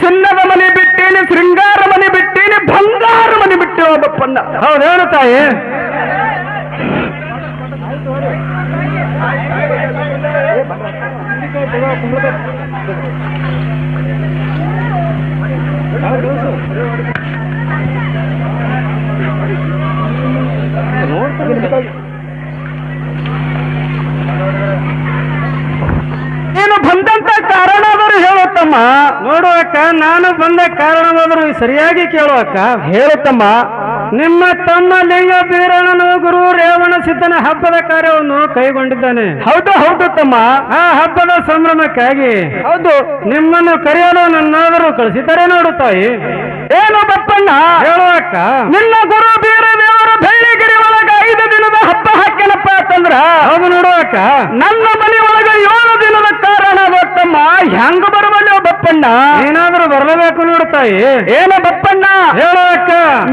ಚಿನ್ನದ ಮನೆ ಬಿಟ್ಟೀನಿ ಶೃಂಗಾರ ಮನೆ ಬಿಟ್ಟೀನಿ ಬಂಗಾರ ಮನೆ ಬಿಟ್ಟಿವ ಬಪ್ಪಣ್ಣ ಹೌದೇನು ತಾಯಿ ನೀನು ಹೇಳುತ್ತಮ್ಮ ನೋಡು ಅಕ್ಕ ನಾನು ಬಂದ ಕಾರಣವಾದರೂ ಸರಿಯಾಗಿ ಕೇಳು ಅಕ್ಕ. ಹೇಳುತ್ತಮ್ಮ ನಿಮ್ಮ ತಮ್ಮ ಲಿಂಗ ಬೀರಣ್ಣನು ಗುರು ರೇವಣ ಸಿದ್ಧನ ಹಬ್ಬದ ಕಾರ್ಯವನ್ನು ಕೈಗೊಂಡಿದ್ದಾನೆ. ಹೌದು ಹೌದು ತಮ್ಮ. ಆ ಹಬ್ಬದ ಸಂಭ್ರಮಕ್ಕಾಗಿ ಹೌದು. ನಿಮ್ಮನ್ನು ಕರೆಯಲು ನನ್ನಾದರೂ ಕಳಿಸಿದರೆ ನೋಡು ತಾಯಿ. ಏನು ಬಪ್ಪಣ್ಣ? ಹೇಳು ಅಕ್ಕ. ನಿನ್ನ ಗುರು ಬೀರ ದೇವರ ಬೆಳ್ಳಿಗಿರಿ ಒಳಗ ಐದು ದಿನದ ಹಬ್ಬ ಹಾಕಿನಪ್ಪ ಅಂತಂದ್ರ? ಹೌದು ನೋಡು ಬಪ್ಪಣ್ಣ. ಏನಾದ್ರೂ ಬರಲೇಬೇಕು ನೋಡು ತಾಯಿ. ಏನು ಬಪ್ಪಣ್ಣ. ಹೇಳು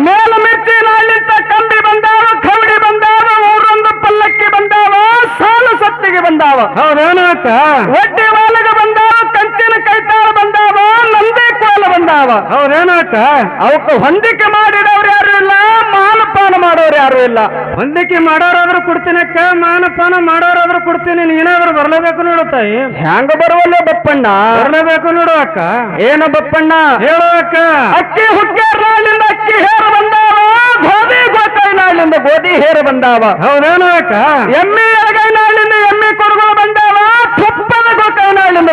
ಮೇಲು ಮೆಚ್ಚಿ ನಾಳಿಂದ ಕಂಬಿ ಬಂದಾವ ಕವಡಿ ಬಂದಾವ ಊರೊಂದು ಪಲ್ಲಕ್ಕಿ ಬಂದಾವ ಸಾಲು ಸತ್ತಿಗೆ ಬಂದಾವ. ಹೌದೇನಕ್ಕ ಒಡ್ಡಿ ವಾಲಗ ಬಂದಾವ ಕಂಚಿನ ಕೈತಾಳ ಬಂದಾವ ನಂದಿ ಕೋಲ ಬಂದಾವ. ಹೌದೇನಕ್ಕ ಅವಕ್ಕ ಅವಕ್ಕೆ ಹೊಂದಿಕೆ ಮಾಡಿದವ್ರು ಯಾರು ಇಲ್ಲ ಮಾನಪಾನ ಮಾಡೋರು ಯಾರು ಇಲ್ಲ. ಹೊಂದಿಕೆ ಮಾಡೋರಾದ್ರೂ ಕೊಡ್ತೀನಿ ಅಕ್ಕ ಮಾನಪಾನ ಮಾಡೋರಾದ್ರೂ ಕೊಡ್ತೀನಿ ನೀನಾದ್ರೂ ಬರಲೇಬೇಕು ನೋಡು ತಾಯಿ. ಹ್ಯಾಂಗ ಬರುವಲ್ಲ ಬಪ್ಪಣ್ಣ? ಬರಲೇಬೇಕು ನೋಡು ಅಕ್ಕ. ಏನ ಬಪ್ಪಣ್ಣ? ಹೇಳು ಅಕ್ಕ. ಅಕ್ಕಿ ಹುಟ್ಟಿಂದ ಅಕ್ಕಿ ಹೇರ ಬಂದಾವ ಗೋಧಿ ಗೋಕರ್ನಾಳಿಂದ ನಾಳಿಂದ ಗೋಧಿ ಹೇರ ಬಂದಾವ. ಹೌದೇನು ಅಕ್ಕ? ಎಮ್ಮೆ ಎಳಗಾಯಿ ನಾಳಿಂದ ಎಮ್ಮೆ ಕೊಡುಗಳು ಬಂದಾವ ತುಪ್ಪದ ಗೋಕಾಯಿ ನಾಳಿಂದ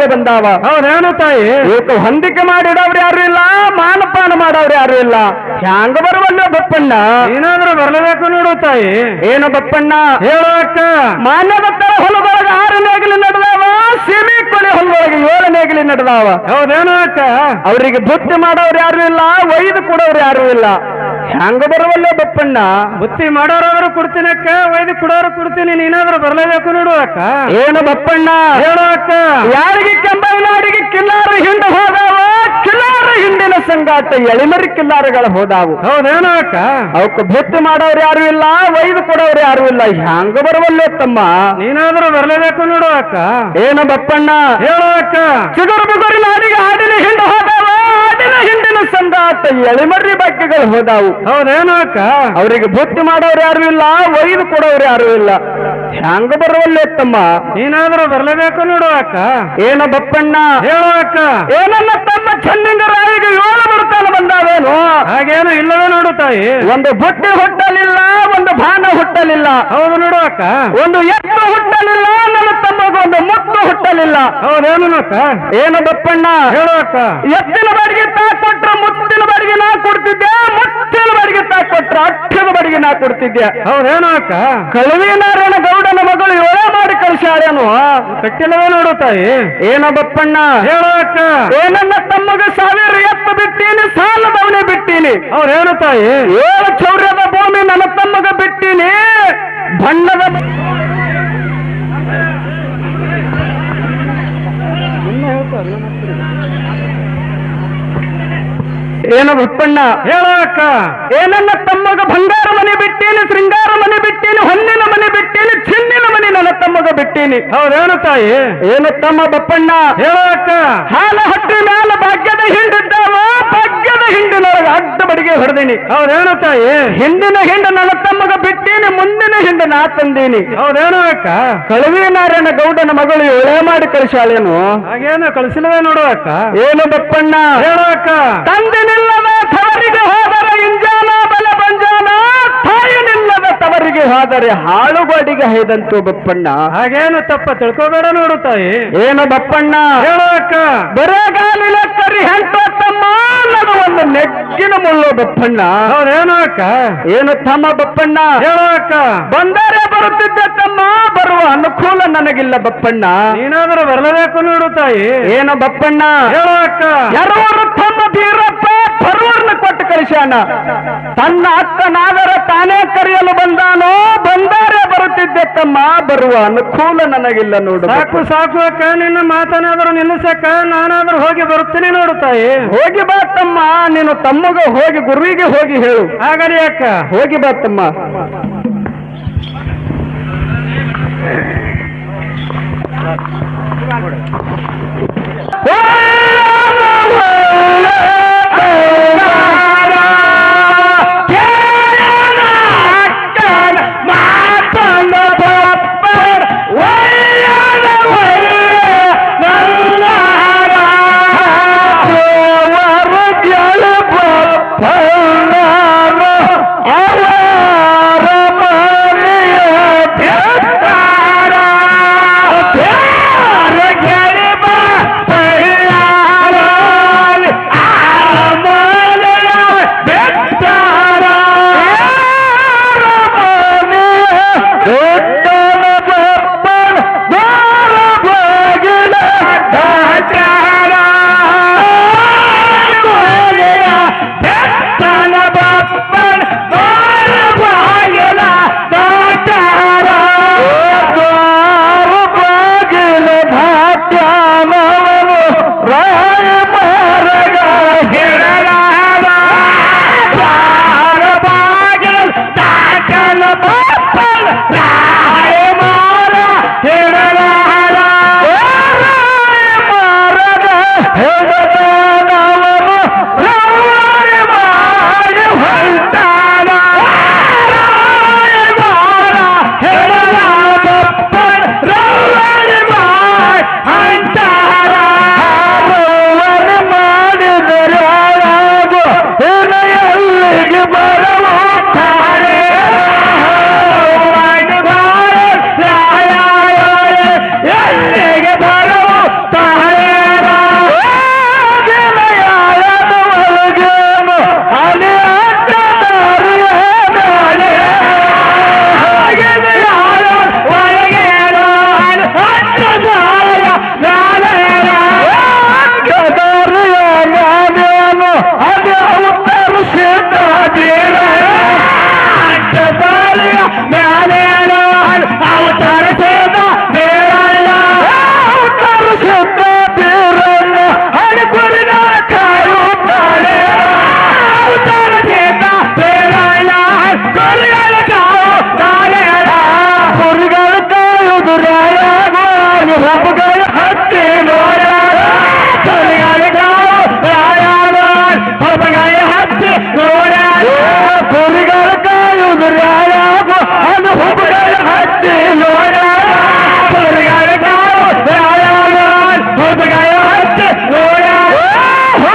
ಕೊಡುಗಳು ಬಂದಾವ. ಹೌದೇನು ತಾಯಿ. ಇವತ್ತು ಹೊಂದಿಕೆ ಮಾಡಿಡವ್ರು ಯಾರು ಇಲ್ಲ ಮಾನಪಾನ ಮಾಡವ್ರು ಯಾರು ಇಲ್ಲ. ಹ್ಯಾಂಗ ಬರುವಲ್ಲ ಬಪ್ಪಣ್ಣ? ಏನಾದ್ರೂ ಬರಲೇಬೇಕು ನೋಡು ತಾಯಿ. ಏನು ಬಪ್ಪಣ್ಣ? ಹೇಳು ಅಕ್ಕ. ಮಾನ್ಯದತ್ತರ ಹೊಲದೊಳಗ ಆರು ನೇಗಿಲು ನಡೆದಾವ ಸಿಮಿ ಕೊನೆ ಹೊಲದೊಳಗೆ ಏಳು ನೇಗಿಲು ನಡೆದಾವ. ಹೌದೇನು ಅಕ್ಕ? ಅವರಿಗೆ ಬುತ್ತಿ ಮಾಡೋರು ಯಾರು ಇಲ್ಲ ಒಯ್ದು ಕೊಡೋರು ಯಾರು ಇಲ್ಲ. ಹ್ಯಾಂಗ ಬರುವಲ್ಲ ಬಪ್ಪಣ್ಣ? ಬುತ್ತಿ ಮಾಡೋರಾದ್ರೂ ಕೊಡ್ತೀನಿ ಅಕ್ಕ ಒಯ್ದು ಕೊಡೋರು ಕೊಡ್ತೀನಿ ನೀನಾದ್ರೂ ಬರಲೇಬೇಕು ನೋಡು ಅಕ್ಕ. ಏನು ಬಪ್ಪಣ್ಣ? ಹೇಳು ಅಕ್ಕ. ಯಾರಿಗೆ ಕೆಂಬೈನಾಡಿಗೆ ಕಿಲ್ಲಾರ ಹಿಂಡ ಹೋದಾವ? ಕಿಲ್ಲಾರ ಹಿಂಡಿನ ಸಂಗಾಟ ಎಳಿಮರಿ ಕಿಲ್ಲಾರಗಳು ಹೋದಾವು. ಹೌದೇನು ಅಕ್ಕ? ಅವಕ್ಕೆ ಬುತ್ತಿ ಮಾಡೋರು ಯಾರು ಇಲ್ಲ ಒಯ್ದು ಕೊಡೋರು ಯಾರು ಇಲ್ಲ. ಹ್ಯಾಂಗ ಬರವಲ್ಲೇ ತಮ್ಮ? ನೀನಾದ್ರೂ ಬರಲೇಬೇಕು ನೋಡು ಅಕ್ಕ. ಏನು ಬಪ್ಪಣ್ಣ? ಹೇಳು ಅಕ್ಕ. ಚಿಗುರು ಸಂಗಾಟ ಎಳಿಮರಿ ಬಗ್ಗೆಗಳು ಹೋದಾವು. ಹೌದೇನು ಅಕ್ಕ? ಅವರಿಗೆ ಬುದ್ಧಿ ಮಾಡೋರು ಯಾರು ಇಲ್ಲ ಒಯ್ದು ಕೊಡೋರು ಯಾರು ಇಲ್ಲ. ಹ್ಯಾಂಗ ಬರವಲ್ಲೇ ತಮ್ಮ? ನೀನಾದ್ರೂ ಬರಲೇಬೇಕು ನೋಡು ಅಕ್ಕ. ಏನ ಬಪ್ಪಣ್ಣ? ಹೇಳು ಅಕ್ಕ. ಏನನ್ನ ತಮ್ಮ ಚಂದಿಂದ ರಾಯಿಗೆ ಏಳು ಬರ್ತಾನ ಬಂದಾವೇನು? ಹಾಗೇನು ಇಲ್ಲವೇ ನೋಡು ತಾಯಿ. ಒಂದು ಬುಟ್ಟಿ ಹುಟ್ಟಲಿಲ್ಲ ಒಂದು ಭಾನ ಹುಟ್ಟಲಿಲ್ಲ. ಹೌದು ನೋಡು ಅಕ್ಕ. ಒಂದು ಎತ್ತು ಹುಟ್ಟಲಿಲ್ಲ ನನ್ನ ತಮ್ಮಗೊಂದು ಮುತ್ತು ಹುಟ್ಟಲಿಲ್ಲ ಏನು ಬಪ್ಪಣ್ಣ? ಹೇಳು ಅಕ್ಕ. ಎತ್ತಿನ ಬಾಡಿಗೆ ತಾ ಕೊಟ್ರ ಮುತ್ತಿನ ಬಾಡಿಗೆ ನಾ ಕೊಡ್ತಿದ್ದೆ ಮುತ್ತಿನ ಬಾಡಿಗೆ ತಾ ಕೊಟ್ರ ಅಕ್ಷದ ಬಾಡಿಗೆ ನಾ ಕೊಡ್ತಿದ್ದೆ. ಹೌದೇನು ಅಕ್ಕ? ಕಳುವಿನಾರಾಯಣ ಗೌಡನ ಮಗಳು ಏಳೇ ಮಾಡಿ ಕಳಿಸ್ಯಾರೇನು ಕಟ್ಟಿಲ್ಲವೇ ನೋಡು ತಾಯಿ. ಏನ ಬಪ್ಪಣ್ಣ? ಹೇಳು ಅಕ್ಕ. ಏನನ್ನ ತಮ್ಮಗ ಸಾವಿರ ಎತ್ತು ಬಿಟ್ಟೀನಿ ಸಾಲ ಬವಣೆ ಬಿಟ್ಟೀನಿ. ಅವ್ರೇನು ತಾಯಿ? ಏಳು ಚೌರ್ಯದ ಭೂಮಿ ನನ್ನ ತಮ್ಮಗ ಬಿಟ್ಟೀನಿ. ಬಣ್ಣದ ಏನು ಬಪ್ಪಣ್ಣ ಹೇಳು ಅಕ್ಕ ಏನನ್ನ ತಮ್ಮಗ ಬಂಗಾರ ಮನೆ ಬಿಟ್ಟೀನಿ ಶೃಂಗಾರ ಮನೆ ಬಿಟ್ಟೀನಿ ಹೊನ್ನಿನ ಮನೆ ಬಿಟ್ಟೀನಿ ಚಿನ್ನಿನ ಮನೆ ನನ್ನ ತಮ್ಮಗ ಬಿಟ್ಟೀನಿ. ಹೌದೇನು ತಾಯಿ? ಏನು ತಮ್ಮ ಬಪ್ಪಣ್ಣ? ಹೇಳು ಅಕ್ಕ ಹಾಲ ಹೊಟ್ಟಿ ಮ್ಯಾಲ ಭಾಗ್ಯದ ಹಿಂಡಿದ್ದಾವ ಹಿಂಡಿನೊಳಗೆ ಅಡ್ಡ ಬಡಿಗೆ ಹೊಡೆದೀನಿ. ಹೌದೇನು ತಾಯಿ. ಹಿಂದಿನ ಹಿಂಡ ನನ್ನ ತಮ್ಮಗ ಬಿಟ್ಟೀನಿ ಮುಂದಿನ ಹಿಂಡ ನಾ ತಂದೀನಿ. ಹೌದೇನು ಅಕ್ಕ. ಕಳವಿ ನಾರಾಯಣ ಗೌಡನ ಮಗಳು ಏಳೆ ಮಾಡಿ ಕಳಿಸಾಳೇನು? ಹಾಗೇನು ಕಳಿಸಿಲ್ವೇ ನೋಡು ಅಕ್ಕ. ಏನು ಬಪ್ಪಣ್ಣ? ಹೇಳು ಅಕ್ಕ. ತಂದಿನಿಲ್ಲದ ಹೋದರೆ ಇಂಜಾನ ತಾಯಿನಿಲ್ಲದ ಆದರೆ ಹಾಳುಗಾಡಿಗೆ ಹೇದಂತು ಹೈದಂತು ಬಪ್ಪಣ್ಣ. ಹಾಗೇನು ತಪ್ಪ ತಿಳ್ಕೋಬೇಡ ನೋಡು ತಾಯಿ. ಏನು ಬಪ್ಪಣ್ಣ? ಹೇಳಾಕ ಅಕ್ಕ. ಬರೆಗಾಲಿನ ಕರಿ ಹೆಂಟು ತಮ್ಮ ಒಂದು ನೆಚ್ಚಿನ ಮುಳ್ಳು ಬಪ್ಪಣ್ಣ. ಅವ್ರೇನು ಅಕ್ಕ? ಏನು ತಮ್ಮ ಬಪ್ಪಣ್ಣ? ಹೇಳಾಕ ಅಕ್ಕ. ಬಂದರೆ ಬರುತ್ತಿದ್ದ ತಮ್ಮ ಬರುವ ಅನುಕೂಲ ನನಗಿಲ್ಲ ಬಪ್ಪಣ್ಣ. ನೀನಾದ್ರೂ ಬರಲೇಬೇಕು ನೋಡು ತಾಯಿ. ಏನು ಬಪ್ಪಣ್ಣ? ಹೇಳಾಕ ಯಾರು ತಮ್ಮ ಬೀರಪ್ಪ ಬರುವರ್ನ ಕೊಟ್ಟು ಕಳಿಸ್ಯಾನ ತನ್ನ ಅಕ್ಕನಾದರ ತಾನೇ ಕರೆಯಲು ಬಂದಾನೋ ಬಂದಾರೆ ಬರುತ್ತಿದ್ದೆ ತಮ್ಮ ಬರುವ ಅನುಕೂಲ ನನಗಿಲ್ಲ ನೋಡು ಸಾಕು ಸಾಕು ಅಕ್ಕ ನಿನ್ನ ಮಾತನಾದರೂ ನಿಲ್ಲಿಸಕ್ಕ. ನಾನಾದರೂ ಹೋಗಿ ಬರುತ್ತೇನೆ ನೋಡು ತಾಯಿ. ಹೋಗಿ ಬಾ ತಮ್ಮ ನೀನು ತಮ್ಮಗ ಹೋಗಿ ಗುರುವಿಗೆ ಹೋಗಿ ಹೇಳು. ಆಗಲಿ ಅಕ್ಕ. ಹೋಗಿ ಬಾ ತಮ್ಮ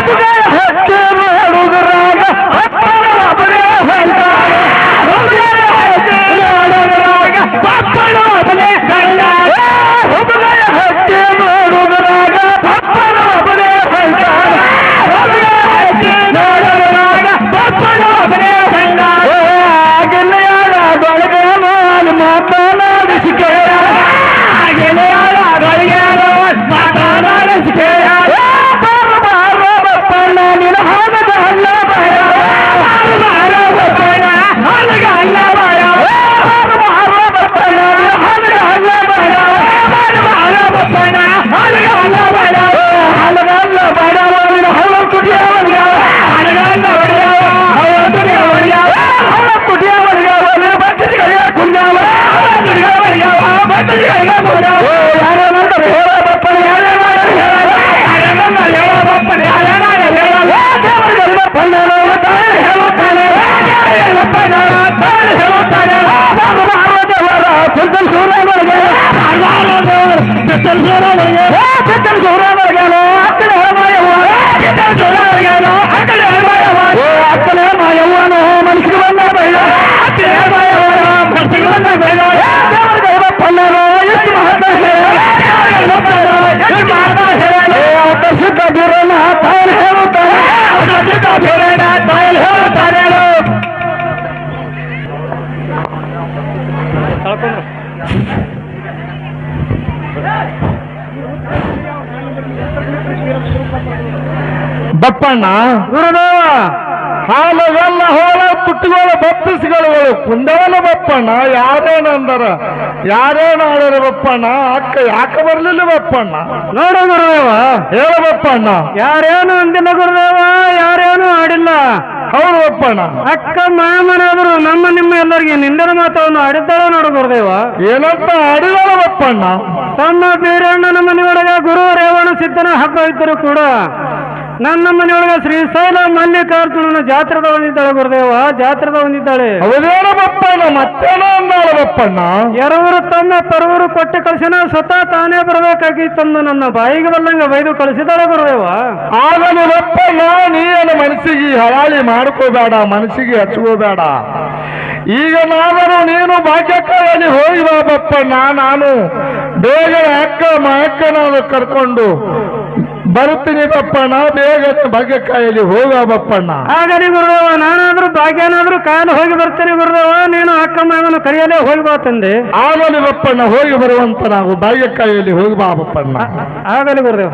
বুকের হাতকে कबीरना पायल है उतारे उनके कबीरना पायल है उतारे लो बप्पना गुरुदेवा ಹಾಲವೆಲ್ಲ ಹೋಲ ತುಟ್ಟಿಗಳು ಬಪ್ಪಿಸ್ಗಳು ಕುಂದವನ ಬಪ್ಪಣ್ಣ ಯಾರೇನಂದರ ಯಾರೇನ ಆಡರ ಬಪ್ಪಣ್ಣ? ಅಕ್ಕ ಯಾಕೆ ಬರ್ಲಿಲ್ಲ ಬಪ್ಪಣ್ಣ? ನೋಡ ಗುರುದೇವ. ಹೇಳ ಬಪ್ಪಣ್ಣ. ಯಾರೇನು ಅಂದಿಲ್ಲ ಗುರುದೇವ ಯಾರೇನು ಆಡಿಲ್ಲ. ಹೌದು ಬಪ್ಪಣ್ಣ. ಅಕ್ಕ ಮಾಮನಾದ್ರು ನಮ್ಮ ನಿಮ್ಮ ಎಲ್ಲರಿಗೆ ನಿಂದರ ಮಾತವನ್ನು ಆಡಿದ್ದಾಳೆ ನೋಡು ಗುರುದೇವ. ಏನಂತ ಆಡಿದಾಳ ಬಪ್ಪಣ್ಣ. ತಮ್ಮ ಬೀರಣ್ಣನ ಮನೆಯೊಳಗೆ ಗುರು ರೇವಣ ಸಿದ್ಧನ ಹಬ್ಬ ಇದ್ದರೂ ಕೂಡ ನನ್ನ ಮನೆಯೊಳಗೆ ಶ್ರೀಶೈಲ ಮಲ್ಲಿಕಾರ್ಜುನನ ಜಾತ್ರದ ಹೊಂದಿದ್ದಾಳೆ ಗುರುದೇವ ಜಾತ್ರದ ಹೊಂದಿದ್ದಾಳೆ ಹೌದೇನ ಬಪ್ಪಣ್ಣ ಮತ್ತೇನೋ ಅಂದಾಳ ಬಪ್ಪಣ್ಣ? ಎರವರು ತನ್ನ ಪರವರು ಕೊಟ್ಟು ಕಳಿಸಿನ ಸ್ವತಃ ತಾನೇ ಬರಬೇಕಾಗಿತ್ತಂದು ನನ್ನ ಬಾಯಿಗೆ ಬಂದಂಗ ಬೈದು ಕಳಿಸಿದಾಳೆ ಗುರುದೇವ. ಆಗಲಿ ನೀನಪ್ಪಣ್ಣ ನೀನು ಮನಸ್ಸಿಗೆ ಹಳಾಳಿ ಮಾಡ್ಕೋಬೇಡ ಮನಸ್ಸಿಗೆ ಹಚ್ಕೋಬೇಡ. ಈಗ ನಾವರು ನೀನು ಭಾಗ್ಯಕ್ಕಾಗಿ ಹೋಗಿ ಬಪ್ಪ ಬಪ್ಪಣ್ಣ ನಾನು ಬೇಗ ಅಕ್ಕ ಮಕ್ಕನ ಕರ್ಕೊಂಡು ಬರುತ್ತೀನಿ ಬಪ್ಪಣ್ಣ ಬೇಗ ಭಾಗ್ಯಕ್ಕಾಯಲ್ಲಿ ಹೋಗ ಬಪ್ಪಣ್ಣ. ಆಗಲಿ ಗುರುದೇವ ನಾನಾದ್ರೂ ಭಾಗ್ಯನಾದ್ರೂ ಕಾಯಲು ಹೋಗಿ ಬರ್ತೀನಿ ಗುರುದೇವ ನೀನು ಅಕ್ಕ ಮಗನ ಕರೆಯಲೇ ಹೋಗಿ ಬಾ ತಂದೆ. ಆಗಲಿ ಬಪ್ಪಣ್ಣ ಹೋಗಿ ಬರುವಂತ ನಾವು ಭಾಗ್ಯಕ್ಕಾಯಲ್ಲಿ ಹೋಗಿ ಬಾ ಬಪ್ಪಣ್ಣ. ಆಗಲಿ ಗುರುದೇವ.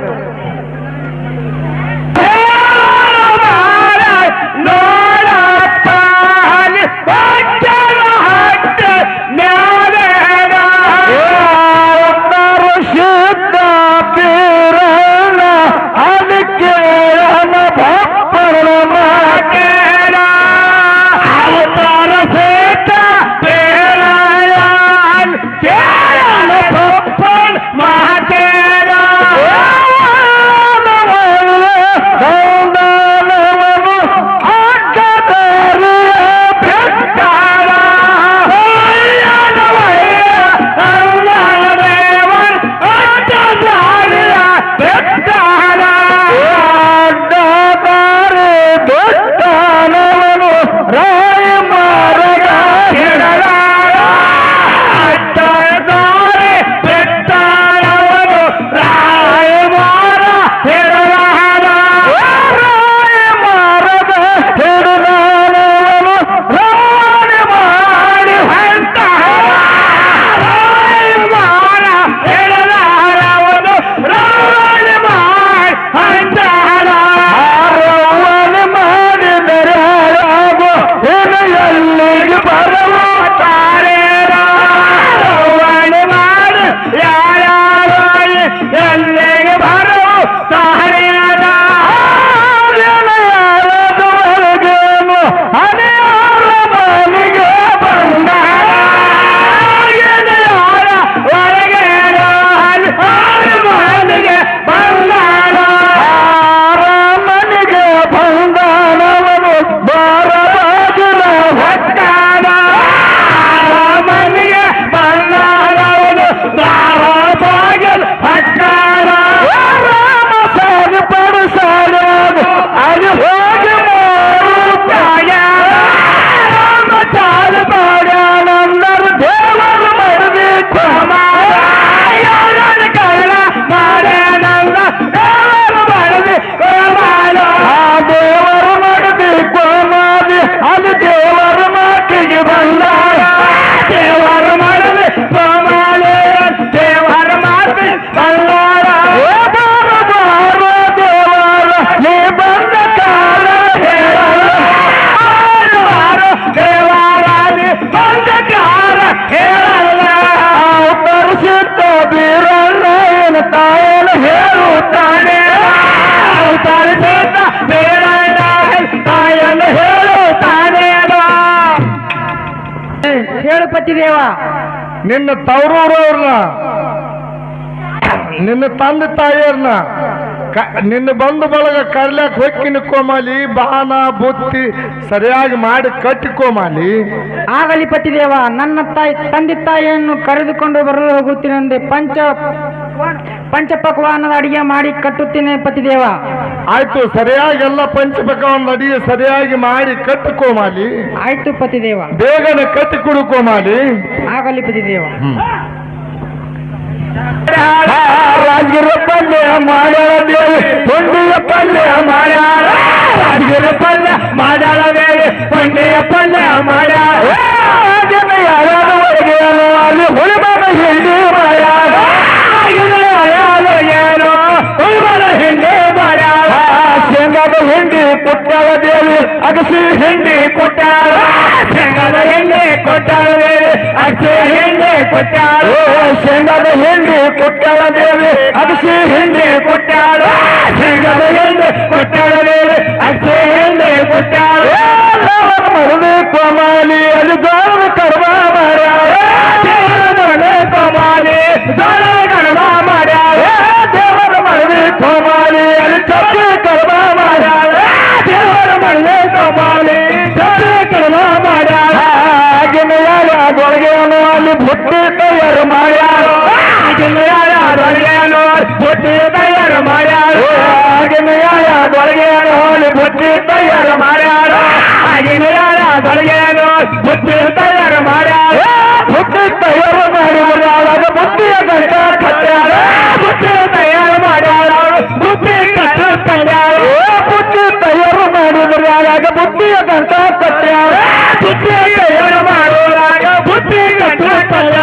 ಪತಿದೇವ ನಿನ್ನ ತವರೂರವ್ರನ್ನ ನಿನ್ನ ತಂದೆ ತಾಯಿಯವ್ರನ್ನ ನಿನ್ನ ಬಂಧು ಬಳಗ ಕರ್ಲಾಕ್ ಹೊಕ್ಕಿನ ಕೋಮಾಲಿ ಬಾನ ಬುತ್ತಿ ಸರಿಯಾಗಿ ಮಾಡಿ ಕಟ್ಟಿಕೋಮಾಲಿ ಆಗಲಿ ಪತಿದೇವ, ನನ್ನ ತಾಯಿ, ತಂದೆ ತಾಯಿಯನ್ನು ಕರೆದುಕೊಂಡು ಬರಲು ಹೋಗುತ್ತೇನೆಂದೆ ಪಂಚ ಪಂಚಪಕ್ವಾನದ ಅಡಿಗೆ ಮಾಡಿ ಕಟ್ಟುತ್ತೇನೆ ಪತಿದೇವ ಆಯ್ತು ಸರಿಯಾಗಿ ಎಲ್ಲ ಪಂಚಪಕವನ್ನು ಅಡಿಗೆ ಸರಿಯಾಗಿ ಮಾಡಿ ಕಟ್ಟಿಕೋಮಾಲಿ ಆಯ್ತು ಪತಿದೇವ ಬೇಗನೆ ಕಟ್ಟಿ ಕುಡುಕೋಮಾಲಿ ಆಗಲಿ ಪತಿದೇವ ರಾಜಗಿರ ಪಲ್ಯ ಮಾಡ್ಯಾಳ ದೇವಿ ಪುಂಡಿಯ ಪಲ್ಯ ಮಾಡ್ಯಾಳ ರಾಜಗಿರ ಪಲ್ಯ ಮಾಡ್ಯಾಳ ದೇವಿ ಪುಂಡಿಯ ಪಲ್ಯ ಮಾಡ್ಯಾಳ ಯಾರು ಒಳಗೇನು ಅಲ್ಲಿ ಹುಳಿಬಾರ ಹಿಂಡಿ ಮಾಡ್ಯಾಳ ಹುಳಿಬಾರ ಹಿಂಡಿ ಮಾಡ್ಯಾಳ ಶೇಂಗಾದ ಹಿಂಡಿ ಕೊಟ್ಟಾಳ ದೇವಿ ಅಗಸಿ ಹಿಂಡಿ ಕೊಟ್ಟಾಳ ಶೇಂಗಾದ ಹಿಂಡಿ ಕೊಟ್ಟಾಳ ದೇವಿ ಅಗಸಿ ಹಿಂಡಿ ಕೊಟ್ಟಾಳ ಶೇಂಗಾದ ಹಿಂಡಿ ಕೊಟ್ಟಾಳ ದೇವಿ ಅಗಸಿ ಹಿಂಡಿ ಕೊಟ್ಟಾಳ ಶೇಂಗಾದ ಹಿಂಡಿ ಕೊಟ್ಟಾಳ ದೇವಿ ಅಗಸಿ ಹಿಂಡಿ ಕೊಟ್ಟಾಳ ಮರಳಿ ಕೋಮಾಲಿ ಅಲ್ಲಿ ಗಾಳದ புட்டு தயார் மாயா புட்டு तैयार हमारा आगे में आया बढ़ गया रोल बुद्धि तैयार हमारा आगे में आया बढ़ गया रोल बुद्धि तैयार हमारा बुद्धि तैयार हमारे बनावा तो बुद्धि घंटा खतरा बुद्धि तैयार हमारा बुद्धि घंटा खतरा बुद्धि तैयार हमारे बनावा तो बुद्धि घंटा खतरा बुद्धि तैयार हमारा बुद्धि घंटा खतरा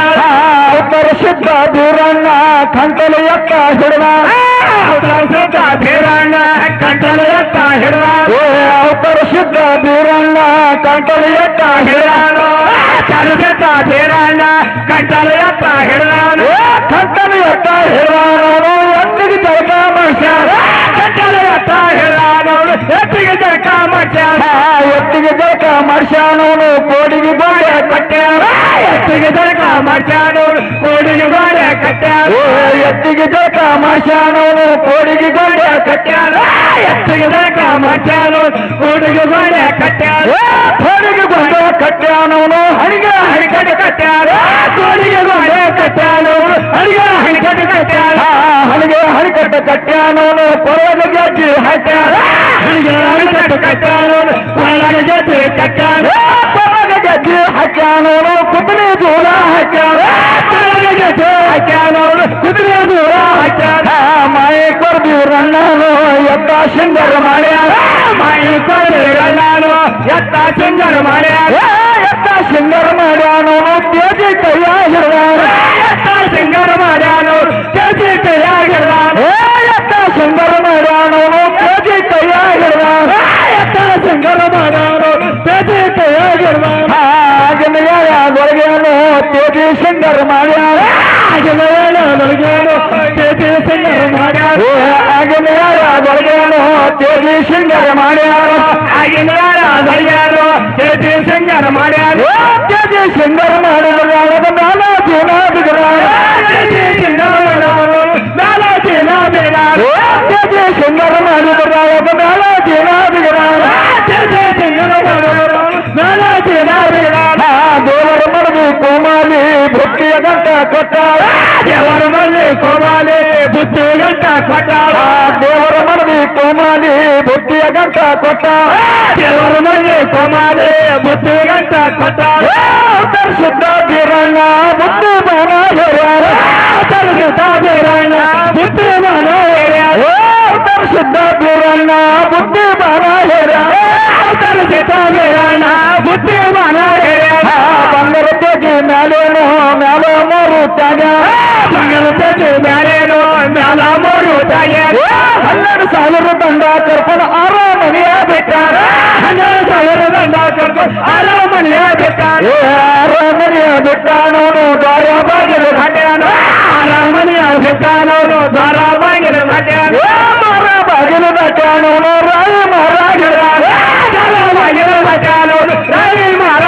సిద్ధ ధీరణ కంటల యొక్క హిడవా. సిద్ధ ధీరణ కంటల యొక్క హిడవా. ఓ అవతర సిద్ధ ధీరణ కంటల యొక్క హిడాను చరిత ధీరణ కంటల యొక్క హిడాను కంటల యొక్క హిడాను ఎందుకు తగ్గ మనుషులు ಹಿಡಿದಾನು ಎತ್ತಿಗೆ ಜಳಕ ಮಾಡ್ಸ್ಯಾರ ಕಂಕಲು ಎತ್ತ ಹಿಡಿದಾನು ಎತ್ತಿಗೆ ಜಳಕ ಮಾಡ್ಸ್ಯಾರ ಎತ್ತಿಗೆ ಜಳಕ ಮಾಡ್ಸ್ಯಾನವನು ಕೋಡಿಗೆ ಗೋಡೆ ಕಟ್ಟ್ಯಾರ ಎತ್ತಿಗೆ ಜಳಕ ಮಾಡ್ಸ್ಯಾನವನು ಕೋಡಿಗೆ ಗೋಡೆ ಕಟ್ಟ್ಯಾರ ಎತ್ತಿಗೆ ಜಳಕ ಮಾಡ್ಸ್ಯಾನವನು ಕೋಡಿಗೆ ಗೋಡೆ ಕಟ್ಟ್ಯಾರ ಎತ್ತಿಗೆ ಜಳಕ ಮಾಡ್ಸ್ಯಾನವನು ಕೋಡಿಗೆ ಗೋಡೆ ಕಟ್ಟ್ಯಾರ ಕೋಡಿಗೆ ಗೋಡೆ ಕಟ್ಟ್ಯಾನವನು ಹಣಿಗೆ ಹಣಿಕಟ್ಟೆ ಕಟ್ಟ್ಯಾರ ಕೋಡಿಗೆ ಗೋಡೆ ಕಟ್ಟ್ಯಾನವನು ಹಣಿಗೆ ಹಣಿಕಟ್ಟೆ ಕಟ್ಟ್ಯಾರ ಹಣಿಗೆ ಹಣಿಕಟ್ಟೆ ಕಟ್ಟ್ಯಾನವನು ಕೊರಗ ಗೆಜ್ಜೆ ഹക്കാനോട് കുതിരെ ദൂര ഹക്കാനോ ഹക്കാനോട് കുതിരെ ദൂര ഹക്കാന മയക്കോർ ദൂരണോ എത്താ ശങ്കർ മലയാള മയക്കോർ ദൂരണോ എത്താ ശങ്കർ മലയാള എത്താ ശങ്കർ മലയാളോ തേജി കയ്യാ എത്താ ശങ്കർ മലയാളോ തേജി കയ്യാ ಸಿಂಗರ ಮಾಡ್ಯಾರ ಆಗಿನ ಯಾರೊಳಗೇನು ತೇಜಿ ಸಿಂಗರ ಮಾಡ್ಯಾರ ಆಗಿನ ಯಾರೊಳಗೇನು ತೇಜಿ ಸಿಂಗರ ಮಾಡ್ಯಾರ ಆಗಿನ ಯಾರೊಳಗೇನು ತೇಜಿ ಸಿಂಗರ ಮಾಡ್ಯಾರ ತೇಜಿ ಸಿಂಗರ ಮಾಡಿದ್ರ ಯಾರದ ಮ್ಯಾಲ ಜೀವನ ಬಿಗರಾರ కొట్టావా? ఎవరు మనది కోమాలి బుద్ధి గంట కొట్టావా? ఎవరు మనది కోమాలి బుద్ధి గంట కొట్టావా? ఎవరు బుద్ధి గంట బుద్ధి మనోహర్యాలు. పరిశుద్ధ బీరణ బుద్ధి మనోహర్యాలు. బుద్ధి మనోహర్యాలు. ಮ್ಯಾಲೇನು ಮ್ಯಾಲ ಮೂರು ತ್ಯಾಗ. ತೇಜಿ ಮ್ಯಾಲೇನು ಮ್ಯಾಲ ಮೂರು ತ್ಯಾಗ. ಹನ್ನೆರಡು ಸಾವಿರ ದಂಡ ಕರ್ಕೊಂಡು ಆರೋ ಮನೆಯ ಬಿಟ್ಟಾರ. ಹನ್ನೆರಡು ಸಾವಿರ ದಂಡ ಕರ್ಕೊಂಡು ಆರೋ ಮನೆಯ ಬಿಟ್ಟಾರ ಆರೋ ಮನೆಯ ಬಿಟ್ಟಾನವನು ದ್ವಾರ ಬಾಗಿಲು ಹಾಕ್ಯಾನ ಆರೋ ಮನೆಯ ಬಿಟ್ಟಾನವನು ದ್ವಾರ ಬಾಗಿಲು ಬಾಗಿಲು ಹಾಕ್ಯಾನವನು ರಾಯಿ ಮಹಾರಾಜ ರಾಯಿ ಮಾರಾಯಣ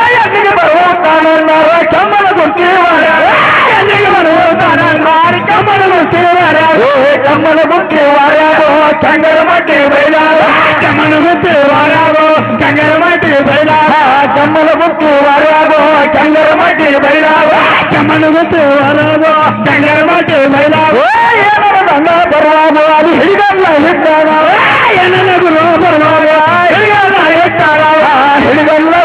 கமலமுத்து வாராவோ கங்கரமட்டு பைலாவோ கமலமுத்து வாராவோ கங்கரமட்டு பைலாவோ கமலமுத்து வாராவோ கங்கரமட்டு பைலாவோ கமலமுத்து வாராவோ கங்கரமட்டு பைலாவோ ஏன்னா பரவாமோ அது ஹிடிகல்ல ஹிட்டானா என்ன பரவாமோ ஹிடிகல்ல ஹிட்டானா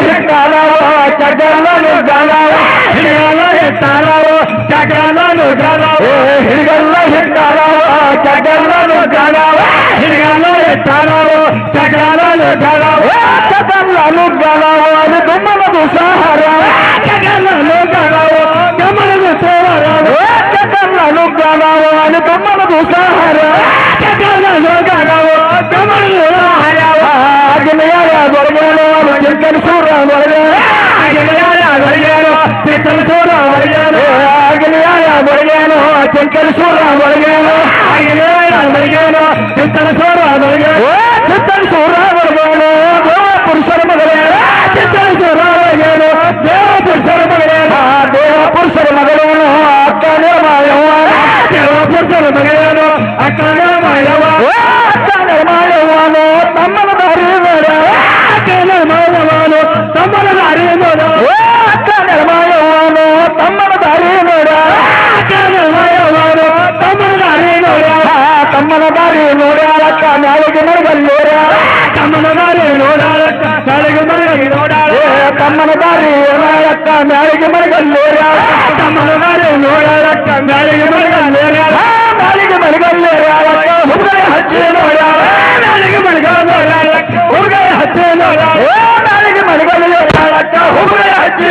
జగలను జగలవు హిడగలను హిట్టాలవు జగలను జగలవు హిడగలను హిట్టాలవు జగలను జగలవు హిడగలను హిట్టాలవు జగలను జగలవు జగలను జగలవు అది దుమ్మలకు సహారావు జగలను జగలవు గమనకు సేవరావు జగలను జగలవు అది దుమ్మలకు సహారావు జగలను జగలవు గమనకు సహారావు అగ్నియాల బొరబోలో జగన్ సూర్య బొరబోలో ದೊರಗೇನು ಚಿಂತನ ಸೂರ ದೊರಗೇನು ಆಗಿನೆಯಾರ ದೊರಗೇನು ಚಿಂತನ ಸೂರ ದೊರಗೇನು ಆಗಿನೆಯಾರ ದೊರಗೇನು ಚಿಂತನ ಸೂರ ದೊರಗೇನು ಚಿಂತನ ಸೂರ ದೊರಗೇನು ದೇವ ಪುರುಷರ ಮಗಳೇ ಚಿಂತನ ಸೂರ ದೊರಗೇನು ದೇವ ಪುರುಷರ ಮಗಳೇ ದೇವ ಪುರುಷರ ಮಗಳೇನು ಅಕ್ಕ ನಿರ್ಮಾಯವ್ವ ದೇವ ಪುರುಷರ ಮಗಳೇನು ಅಕ್ಕ ನಿರ್ಮಾಯವ್ವ ಅಕ್ಕ ನಿರ್ಮಾಯವ್ವನು ತಮ್ಮನ ದಾರಿ ನೋಡ ಅಕ್ಕ ನಿರ್ಮಾಯವ್ವನು ತಮ್ಮನ ದಾರಿ ನೋಡ ತಮ್ಮನ ದಾರಿ ನೋಡ್ಯಾಳಕ್ಕ ನಾಳೆಗೆ ಮರಗಲ್ಲೋರ ತಮ್ಮನ ದಾರಿ ನೋಡಾಳಕ್ಕ ನಾಳೆಗೆ ಮರಗಲ್ಲಿ ನೋಡಾಳ ತಮ್ಮನ ದಾರಿ ನೋಡಾಳಕ್ಕ ನಾಳೆಗೆ ಮರಗಲ್ಲೋರ ತಮ್ಮನ ದಾರಿ ನೋಡಾಳಕ್ಕ ನಾಳೆಗೆ ಮರಗಲ್ಲೋರ ನಾಳೆಗೆ ಮರಗಲ್ಲೋರಾಳಕ್ಕ ಹುಡುಗರ ಹಚ್ಚಿ ನೋಡ್ಯಾಳ ನಾಳೆಗೆ ಮರಗಲ್ಲೋರಾಳಕ್ಕ ಹುಡುಗರ ಹಚ್ಚಿ ನೋಡ್ಯಾಳ ನಾಳೆಗೆ ಮರಗಲ್ಲೋರಾಳಕ್ಕ ಹುಡುಗರ ಹಚ್ಚಿ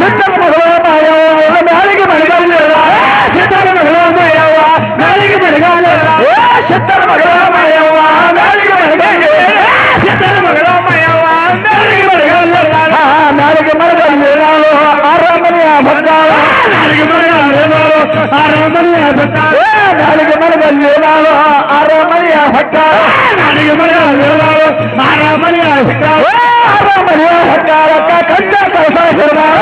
சித்தன் மகளோ மேலைக்கு மனிதர்கள் சித்தர் மகளமயவா நாளைக்கு மருகாங்க சித்தர் மகளமயவா நாளைக்கு மருகாங்க நாளைக்கு மருகாங்க ஆறாம் மணியா பத்தாவா நாளைக்கு மருகாங்க ஆறாம் மணியா பத்தாவா நாளைக்கு மருகாங்க ஆறாம் மணியா பத்தாவா நாளைக்கு மருகாங்க ஆறாம் மணியா பத்தாவா ಆರಾಮನೆಯ ಭಕ್ತಾಳಕ್ಕ ಕಂಡ ಕೆಲಸ ಹಿಡಿದಾಳ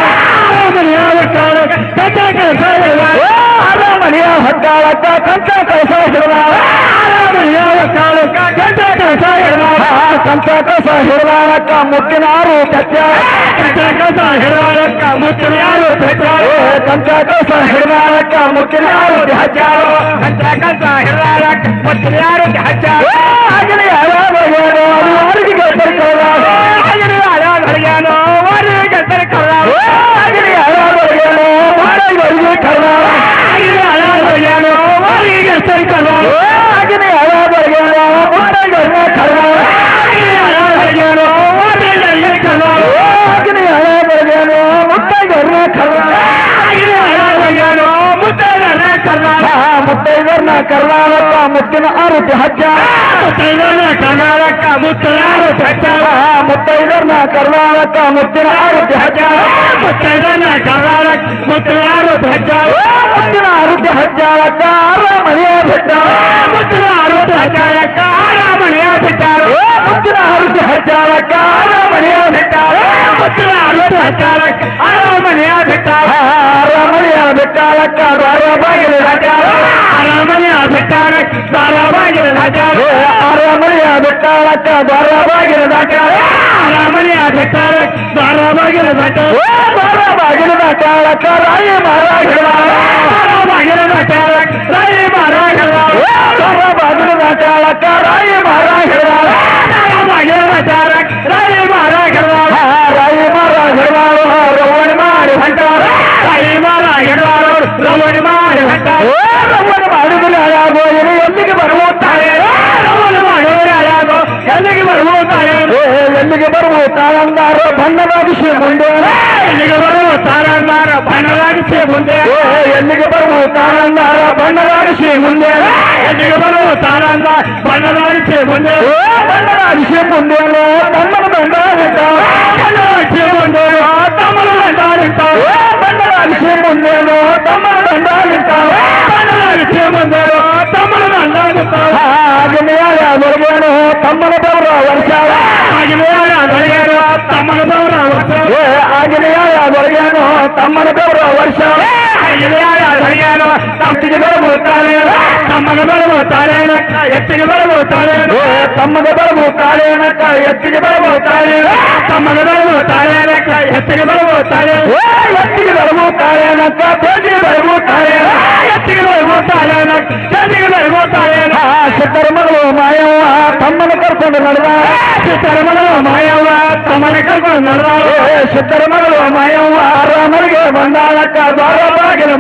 ಆರಾಮನೆಯ ಭಕ್ತಾಳಕ್ಕ ಕಂಡ ಕೆಲಸ ಹಿಡಿದಾಳ ಆರಾಮನೆಯ ಭಕ್ತಾಳಕ್ಕ ಕಂಡ ಕೆಲಸ ಹಿಡಿದಾಳ ಆರಾಮನೆಯ ಭಕ್ತಾಳಕ್ಕ ಕಂಡ ಕೆಲಸ ಹಿಡಿದಾಳ ಕಂಡ ಕೆಲಸ ಹಿಡಿದಾಳಕ್ಕ ಮುತ್ತಿನ ಆರು ಕಚ್ಚ ಕಂಡ ಕೆಲಸ ಹಿಡಿದಾಳಕ್ಕ ಮುತ್ತಿನ ಆರು ಕಚ್ಚ ಕಂಡ ಕೆಲಸ ಹಿಡಿದಾಳಕ್ಕ ಮುತ್ತಿನ ಆರು ಹಚ್ಚಾರು ಕಂಡ ಕೆಲಸ ಹಿಡಿದಾಳಕ್ಕ Ah! ಕರ್ನಾಟಕ ಮುತ್ತಿನ ಆರೋಗ್ಯ ಹಜ್ಜ ಮುತ್ತೈಗರ್ನ ಕರ್ನಾಟಕ ಮುತ್ತಿನ ಆರೋಗ್ಯ ಹಜ್ಜ ಮುತ್ತೈಗರ್ನ ಕರ್ನಾಟಕ ಮುತ್ತಿನ ಆರೋಗ್ಯ ಹಜ್ಜ ಮುತ್ತೈಗರ್ನ ಕರ್ನಾಟಕ ಮುತ್ತಿನ ಆರೋಗ್ಯ ಹಜ್ಜ ಮುತ್ತಿನ ಆರೋಗ್ಯ ಹಜ್ಜಾಳಕ್ಕ ಆರಾಮನೆಯ ಬಿಟ್ಟ ಮುತ್ತಿನ ಆರೋಗ್ಯ ಹಜ್ಜಾಳಕ್ಕ ಆರಾಮನೆಯ ಬಿಟ್ಟ ಮುತ್ತಿನ ಆರೋಗ್ಯ ಹಜ್ಜಾಳಕ್ಕ ಆರಾಮನೆಯ ಬಿಟ್ಟ ಮುತ್ತಿನ ಆರೋಗ್ಯ ಹಜ್ಜಾಳಕ್ಕ ಆರಾಮನೆಯ ಬಿಟ್ಟ ಆರಾಮನೆಯ ಬಿಟ್ಟಾಳಕ್ಕ ದ್ವಾರ ಬಾಗಿಲು ರಾಜಾಳ ಅರಮನೆಯ ಬಿಟ್ಟಾಳಕ್ಕ ದ್ವಾರ ಬಾಗಿಲು ರಾಜಾಳ ಅರಮನೆಯ ಬಿಟ್ಟಾಳಕ್ಕ ದ್ವಾರ ಬಾಗಿಲು ರಾಜಾಳ ಅರಮನೆಯ ಬಿಟ್ಟಾಳಕ್ಕ ದ್ವಾರ ಬಾಗಿಲು ರಾಜಾಳ ದ್ವಾರ ಬಾಗಿಲು ಚಾಳಕ ರಾಯಿ ಮಾರ ಹಿಡದಾಳ ಬಾಗಿಲದ ಚಾಳಕ ರಾಯಿ ಮಾರ ಹಿಡದಾಳ ಬಾಗಿಲದ ಚಾಳಕ ರಾಯಿ ಮಾರ ಹಿಡದಾಳ ಬಾಗಿಲದ ಚಾಳಕ ರಾಯಿ ಮಾರ ಹಿಡದಾಳ ರಾಯಿ ಮಾರ మారి అంటారు రమ్మని మారి అంటారు రమ్మని అడుగులు అలాగో ఎందుకు బరువుతాయి రమ్మని అడుగులు అలాగో ఎందుకు బరువుతాయి ఎందుకు బరువుతారన్నారు బండరాజు ముందు. ఎందుకు బరువుతారన్నారు బండరాజు ముందే. ఎందుకు బరువుతారన్నారు బండరాజు ముందే. ఎందుకు బరువుతారన్నారు బండరాజు ముందే. బండరాజు ముందే. బండలు బండ బండరాజు ముందే. తమల దండాలిస్తావు. దండల విషయం ఉందేమో తమల దండాలిస్తావు. దండల విషయం ఉందేమో తమల దండాలిస్తావు ఆగ్నేయ దొరికాను తమ్మల పౌర వర్షాలు ఆగ్నేయ ಆಗನೆಯಾಯ ದೊರಗೇನು ತಮ್ಮನ ಬೆವರ ವರ್ಷ ಆಗನೆಯಾಯ ದೊರಗೇನು ತಮ್ಮಿಗೆ ಬರಬಹುತ್ತಾರೆ ತಮ್ಮನ ಬರಬಹುತ್ತಾರೆ ಎತ್ತಿಗೆ ಬರಬಹುತ್ತಾರೆ ತಮ್ಮನ ಬರಬಹುತ್ತಾರೆ ಎತ್ತಿಗೆ ಬರಬಹುತ್ತಾರೆ ತಮ್ಮನ ಬರಬಹುತ್ತಾರೆ ಎತ್ತಿಗೆ ಬರಬಹುತ್ತಾರೆ ಎತ್ತಿಗೆ ಬರಬಹುತ್ತಾರೆ ಎತ್ತಿಗೆ ಬರಬಹುತ್ತಾರೆ ಎತ್ತಿಗೆ ಬರಬಹುತ್ತಾರೆ ಎತ್ತಿಗೆ ಬರಬಹುತ್ತಾರೆ ಸಿದ್ದರ ಮಗಳು ಮಾಯವ್ವ ತಮ್ಮನ ಕರ್ಕೊಂಡು ನಡೆದ ಸಿದ್ದರ ಮಗಳು ಮಾಯವ್ವ ತಮ್ಮನ ಕರ್ಕೊಂಡು ನಡೆದ ಸಿದ್ದರ ಮಗಳು சித்தரமகள் மயம் ஆறாமல்கள் வந்தாலக்கா பாரபாகிற